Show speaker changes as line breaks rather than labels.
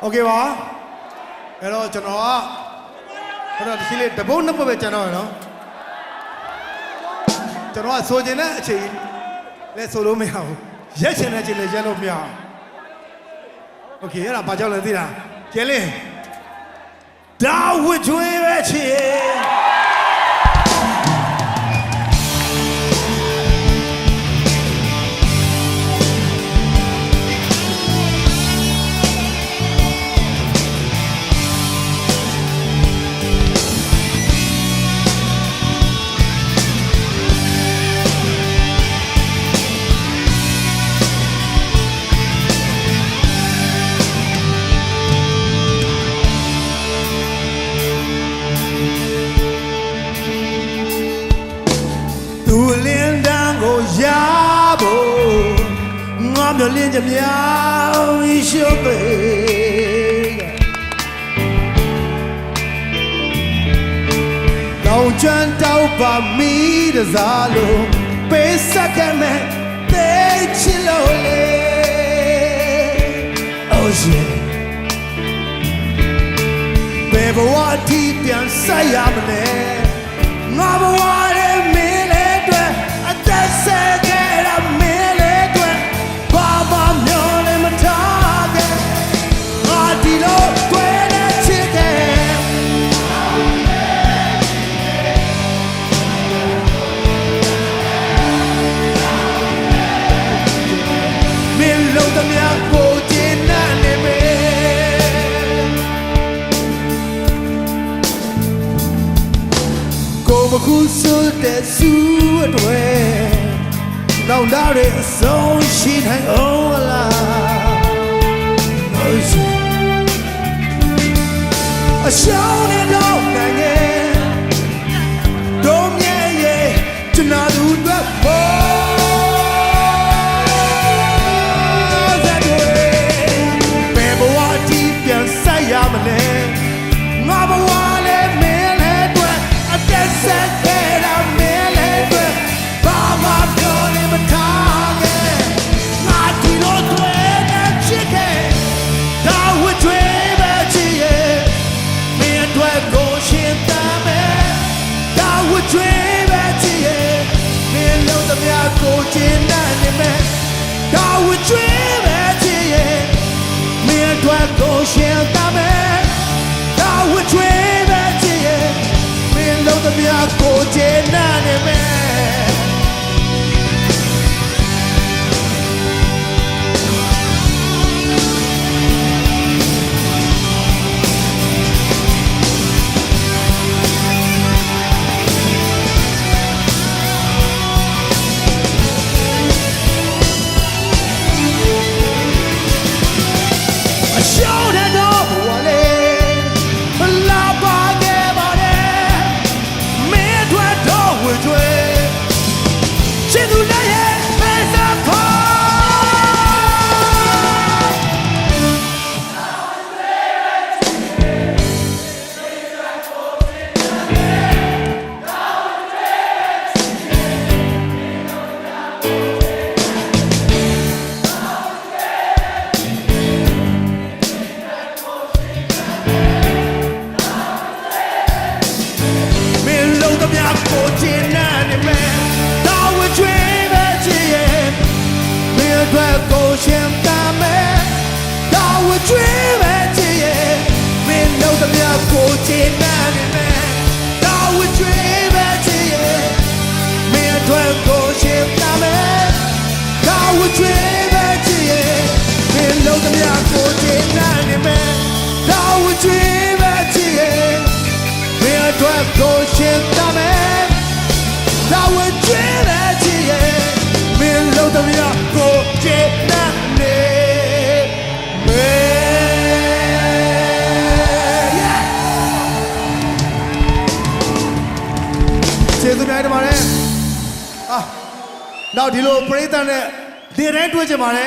โอเคပါအဲ့တော့ကျွန်တော်ကအဲ့တော့ဒီလေးတပုတ်နှစ်ပုတ်ပဲကျန်တော့ရနော်ကျွန်တော်ကဆိုချင်တဲ့အချိန်လဲဆိုလို့မရဘူးရက်ချင်တဲ့အချိန်လဲရက်လို့မရဘူးโอเคအဲ့ဒါဘာကြောင့်လဲသိလားကျဲလင်းဒါဝစ်ကျွေးပဲချေ သူလင်းတန်းကိုရဖို့ငါမျောလင်းချင်မြောင်ရှုပ်ပေလောင်ကျွမ်းတောက်ပါမိတစားလို့ပေးစက်ကမဲ့သိချစ်လို့လေ Oh yeah ဘယ်ဘဝတီးပြန်ဆက်ရမလဲငါဘဝ ကိုမခုဆိုတဲ့စုအတွက်နောက်လာတဲ့အဆုံးရှိနိုင်အောင်လား Oh yeah အရှောင်းနဲ့ နေမယ်ဒါ ကို ကျေးဇူးများတင်ပါတယ်အာနောက်ဒီလိုပရိသတ်နဲ့ဒီတိုင်းတွေ့ကြပါလေ